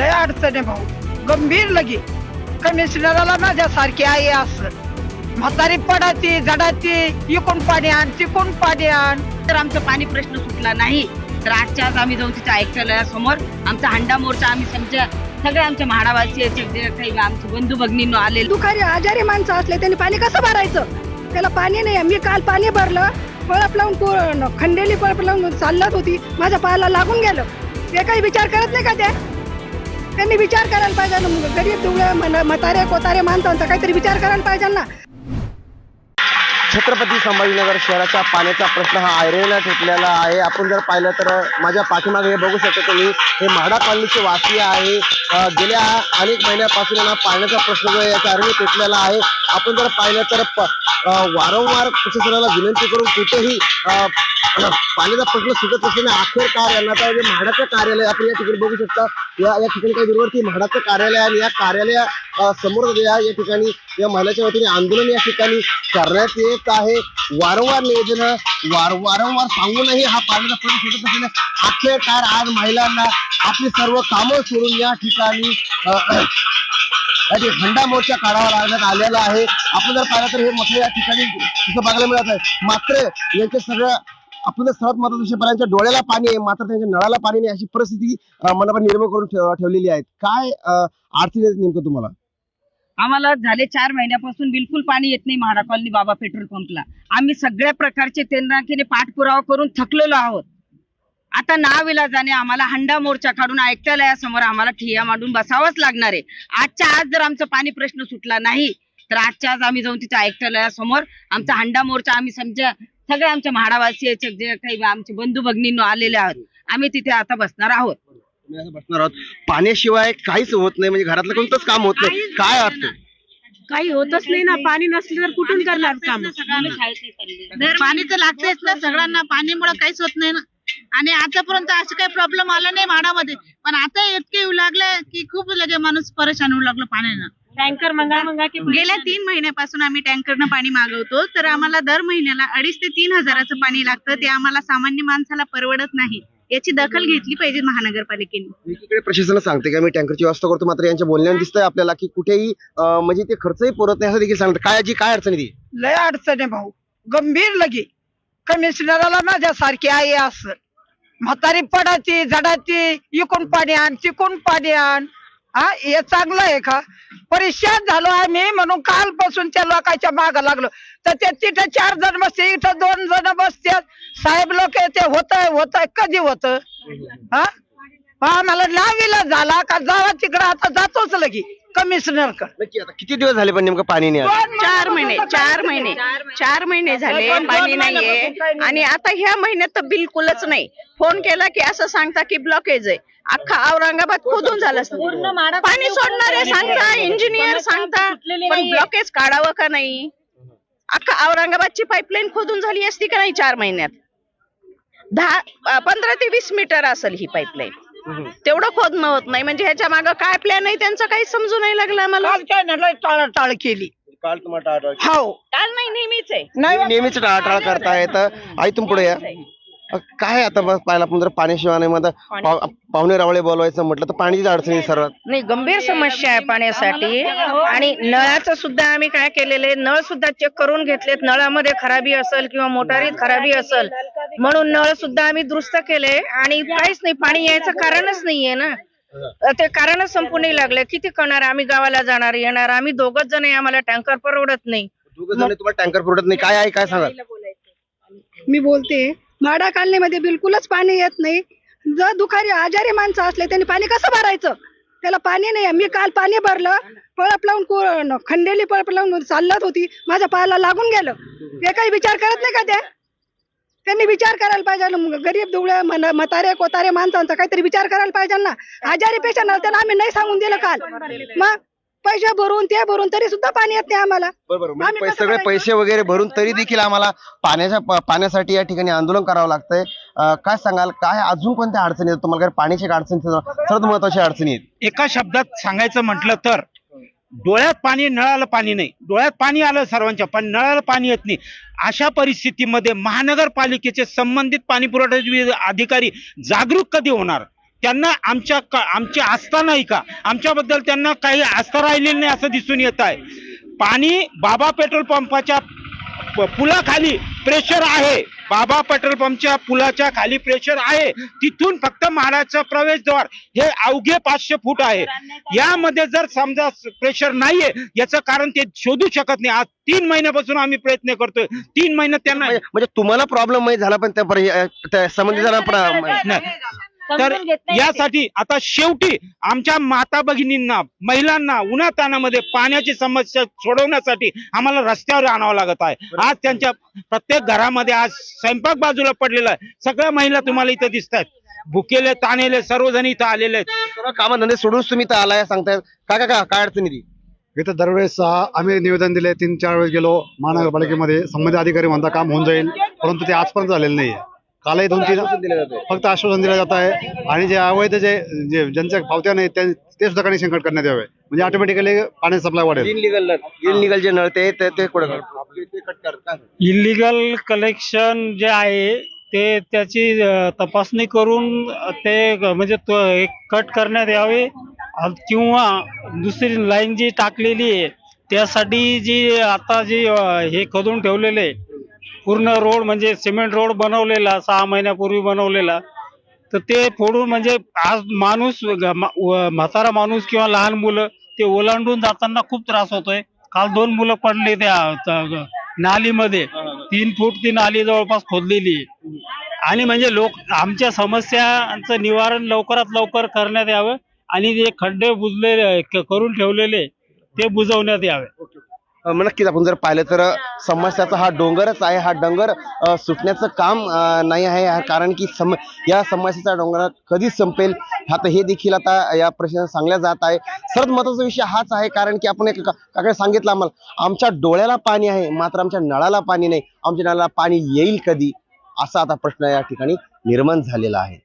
लय अडचण आहे भाऊ. गंभीर लगे. कमिशनराला माझ्यासारखी आई असं. म्हातारी पडाची जडाची इकून पाणी आण तिकून पाणी आण. तर आमचा पाणी प्रश्न सुटला नाही. तर आजच्या आज आम्ही जाऊन तिच्या ऐकल्यासमोर आमचा हंडा मोर्चा आम्ही समजा सगळे आमच्या म्हाडावासी काही आमचे बंधू भगिनींनो आलेले. दुखारी आजारी माणसं असले त्यांनी पाणी कसं भरायचं? त्याला पाणी नाही मी काल पाणी भरलं. पळप लावून खंडेली पळप लावून चालत होती. माझ्या पायाला लागून गेलं. ते काही विचार करत नाही का त्या? त्यांनी विचार करायला पाहिजे ना गरीब दुबळे मन- कोतारे माणसांचा काहीतरी विचार करायला पाहिजे ना. छत्रपती संभाजीनगर शहराच्या पाण्याचा प्रश्न हा ऐरणीला ठेपलेला आहे. आपण जर पाहिलं तर माझ्या पाठीमागे हे बघू शकता तुम्ही. हे म्हाडा कॉलनीचे वासी आहे. गेल्या अनेक महिन्यापासून यांना पाण्याचा प्रश्न जो आहे याचा आयरेने पेटलेला आहे. आपण जर पाहिलं तर वारंवार प्रशासनाला विनंती करून कुठेही अं, पाण्याचा प्रश्न सुटत असल्याने अखेरकार यांना आता जे म्हणजे म्हाडाचं कार्यालय आपण या ठिकाणी बघू शकता. या या ठिकाणी काही दूरवरती म्हाडाचं कार्यालय आणि या कार्यालया समोर या या ठिकाणी या महिलाच्या वतीने आंदोलन या ठिकाणी करण्यात येत आहे. वारंवार निवेदन वार वारंवार सांगूनही हा पाण्याचा प्रश्न सुटत असल्याने अखेरकार आज महिलांना आपली सर्व कामं सोडून या ठिकाणी अं, या ठिकाणी हंडा मोर्चा काढावा लागण्यात आलेला आहे. आपण जर पाहिलं तर हे मोठं या ठिकाणी तिथं बघायला मिळत आहे. मात्र यांच्या सगळ्या आपण सर्वात महत्त्वाचा विषय डोळ्याला पाणी आहे मात्र त्यांच्या नळाला पाणी नाही अशी परिस्थिती अं, मनावर निर्माण करून ठेवलेली आहे. काय अं, अडचणी नेमकं तुम्हाला? आम्हाला झाले चार महिन्यापासून बिलकुल पाणी येत नाही म्हाडा कॉलनी बाबा पेट्रोल पंपला. आम्ही सगळ्या प्रकारचे तेंद्रांकीने पाठपुरावा करून थकलेलो आहोत. आता नाविलाजाने आम्हाला हंडा मोर्चा काढून ऐकतालयासमोर आम्हाला ठिया मांडून बसावंच लागणार आहे. आजच्या आज जर आमचा पाणी प्रश्न सुटला नाही तर आजच्या आज आम्ही जाऊन तिच्या ऐकतालयासमोर आमचा हंडा मोर्चा आम्ही समजा सगळे आमच्या म्हाडावासी जे काही आमचे बंधू भगिनींनो आलेले आहोत. आम्ही तिथे आता बसणार आहोत. तुम्ही असं बसणार आहोत. पाण्याशिवाय काहीच होत नाही म्हणजे घरातलं कोणतंच काम होत नाही. काय वाटतं काही होतच नाही ना पाणी नसले तर कुठून करणार काम? पाणी तर लागतेच ना सगळ्यांना पाणीमुळे काहीच होत नाही ना. आणि आतापर्यंत असं काही प्रॉब्लेम आला नाही म्हाडामध्ये. पण आता इतके येऊ लागले की खूप लगे माणूस परेशान होऊ लागलो पाण्यानं. टँकर मंगा मंगा गेल्या तीन महिन्यापासून आम्ही टँकरनं पाणी मागवतो. तर आम्हाला दर महिन्याला अडीच ते तीन हजाराचं पाणी लागतं. ते आम्हाला सामान्य माणसाला परवडत नाही. याची दखल घेतली पाहिजे महानगरपालिकेने. एकीकडे प्रशासन सांगते का? मी टँकरची व्यवस्था करतो. मात्र यांच्या बोलण्याने दिसतंय आपल्याला की कुठेही अं, म्हणजे ते खर्चही पुरत नाही असं देखील सांगतात. काय याची काय अडचण आहे ती? लय अडचण आहे भाऊ. गंभीर लगे. कमिशनराला माझ्यासारखी आई असं म्हातारी पडाची जडाची इकून पाणी आण तिकून पाणी आण. हा हे चांगलं आहे का? परेशान झालो आम्ही म्हणून कालपासून त्या लोकांच्या माग लागलो. तर ते तिथे चार जण बसते इथं दोन जण बसतात साहेब लोक ते होत होत कधी होत? हा? मग आम्हाला लावीला झाला का? जावा तिकडं आता जातोच लगी कमिशनर नक्की आता किती दिवस झाले पण नेमकं पाणी नाही आलं? चार महिने चार महिने चार महिने झाले पाणी नाहीये. आणि आता ह्या महिन्यात तर बिलकुलच नाही. फोन केला की असं सांगता की ब्लॉकेज आहे. अख्खा औरंगाबाद खोदून झालं असतं. पाणी सोडणारे सांगता इंजिनियर सांगता पण ब्लॉकेज काढावं का नाही? अख्खा औरंगाबादची पाईपलाईन खोदून झाली असती का नाही चार महिन्यात? दहा अं, पंधरा ते वीस मीटर असेल ही पाईपलाईन तेवढं खोदणं होत नाही. म्हणजे ह्याच्या मागं काय प्लॅन आहे त्यांचं काही समजू नाही लागलं आम्हाला काल काय नाही टाळ टाळ केली. काल तुम्हाला टाळाटाळ हो. काल नाही नेहमीच आहे. नाही नेहमीच टाळाटाळ करतायत आई तुम पुढे या. काय आता बस पाहिलं आपण जर पाण्याशिवाय नाही मग आता पाव- पाहुणे रावळे बोलवायचं म्हटलं तर पाण्याचीच अडचणी आहे सर्वात. नाही गंभीर समस्या आहे पाण्यासाठी. आणि नळाचं सुद्धा आम्ही काय केलेले नळ सुद्धा चेक करून घेतलेत. नळामध्ये खराबी असेल किंवा मोटारीत खराबी असेल म्हणून नळ सुद्धा आम्ही दुरुस्त केले आणि काहीच नाही पाणी यायचं कारणच नाहीये ना. ते कारणच संपून नाही लागले. किती करणार? आम्ही गावाला जाणार येणार. आम्ही दोघच जण आहे आम्हाला टँकर परवडत नाही. दोघं जण तुम्हाला टँकर पुरत नाही. काय आहे काय सांगाल? मी बोलते. माडा कालनीमध्ये बिलकुलच पाणी येत नाही. जर दुखारी आजारी माणसं असले त्यांनी पाणी कसं भरायचं? त्याला पाणी नाही मी काल पाणी भरलं पळप लावून को- खंडेली पळप लावून चालत होती. माझ्या पायाला लागून गेलं. ते काही विचार करत नाही का त्या त्यांनी विचार करायला पाहिजे. ना गरीब दुबळे मतारे म्हातारे कोतारे माणसांचा काहीतरी विचार करायला पाहिजे ना. आजारी पेशंट त्यांना आम्ही नाही सांगून दिलं काल. मग पैसे भरून ते भरून तरी सुद्धा पाणी येत नाही आम्हाला. बरोबर म्हणजे आम्ही पै- कसं सगळे करायचं? पैसे वगैरे भरून तरी देखील आम्हाला पाण्याच्या प- पाण्यासाठी या ठिकाणी आंदोलन करावं लागतंय. अ, काय सांगाल? काय अजून कोणत्या अडचणी आहेत? तुम्हाला काय पाण्याची एक अडचण सर्वात महत्वाची अडचणी आहेत. एका शब्दात सांगायचं म्हटलं तर डोळ्यात पाणी नळाला पाणी नाही. डोळ्यात पाणी आलं सर्वांच्या पण नळाला पाणी येत नाही. अशा परिस्थितीमध्ये महानगरपालिकेचे संबंधित पाणी पुरवठा अधिकारी जागरूक कधी होणार? त्यांना आमच्या क- आमची आस्था नाही का आमच्याबद्दल त्यांना काही आस्था राहिलेली नाही असं दिसून येत आहे पाणी बाबा पेट्रोल पंपाच्या पुलाखाली प्रेशर आहे बाबा पेट्रोल पंपच्या पुलाच्या खाली प्रेशर आहे तिथून फक्त महाराजचं प्रवेशद्वार हे अवघे पाचशे फूट आहे यामध्ये जर समजा प्रेशर नाहीये याचं कारण ते शोधू शकत नाही आज तीन महिन्यापासून आम्ही प्रयत्न करतोय तीन महिने त्यांना म्हणजे म्हणजे तुम्हाला प्रॉब्लेम माहीत झाला पण त्या परि- तर यासाठी आता शेवटी आमच्या माता भगिनींना महिलांना उन्हातानामध्ये पाण्याची समस्या सोडवण्यासाठी आम्हाला रस्त्यावर आणावं लागत आहे. आज त्यांच्या प्रत्येक घरामध्ये आज स्वयंपाक बाजूला पडलेला आहे. सगळ्या महिला तुम्हाला इथं दिसत आहेत. भुकेले ताणेले सर्वजण इथं आलेले आहेत. सर्व कामं धंदे सोडून तुम्ही इथं आलाय सांगताय. का का का काय अडचणी इथं दरवेळेस आम्ही निवेदन दिले तीन चार वेळेस गेलो. महानगरपालिकेमध्ये संबंधित अधिकारी म्हणता काम होऊन जाईल. परंतु ते आजपर्यंत झालेलं नाही कालही दोन तीन फक्त आश्वासन दिलं जात आहे. आणि जे अवैध जे जे ज्यांच्या पावत्या नाही ते ते सुद्धा कनेक्शन कट करण्यात यावे. म्हणजे ऑटोमॅटिकली पाण्याची सप्लाय वाढेल. इनलिगल इनलिगल जे नळ ते ते कुठं? इलिगल कलेक्शन जे आहे ते त्याची अ, तपासणी करून ते ग- म्हणजे तो एक कट करण्यात यावे. अ, किंवा दुसरी लाईन जी टाकलेली आहे त्यासाठी जी आता जी अ, हे खोदून ठेवलेले आहे, पूर्ण रोड म्हणजे सिमेंट रोड बनवलेला सहा महिन्यापूर्वी बनवलेला. तर ते फोडून म्हणजे आज माणूस म्हातारा माणूस किंवा लहान मुलं ते ओलांडून जाताना खूप त्रास होतोय. काल दोन मुलं पडले त्या नालीमध्ये. तीन फूट ती नाली जवळपास खोदलेली. आणि म्हणजे लोक आमच्या समस्यांचं निवारण लवकरात लवकर करण्यात यावं आणि जे खड्डे बुजलेले करून ठेवलेले ते बुजवण्यात यावे. नक्कीच आपण जर पाहिलं तर समस्याचा हा डोंगरच आहे हा डोंगर सुटण्याचं काम नाही आहे. हा- कारण की सम या समस्येचा डोंगर कधी संपेल? आता हे देखील आता या प्रश्न सांगल्या जात आहे. सर्वात महत्त्वाचा विषय हाच आहे कारण की आपण एक काकडे सांगितलं आम्हाला आमच्या डोळ्याला पाणी आहे मात्र आमच्या नळाला पाणी नाही. आमच्या नळाला पाणी येईल कधी? असा आता प्रश्न या ठिकाणी निर्माण झालेला आहे.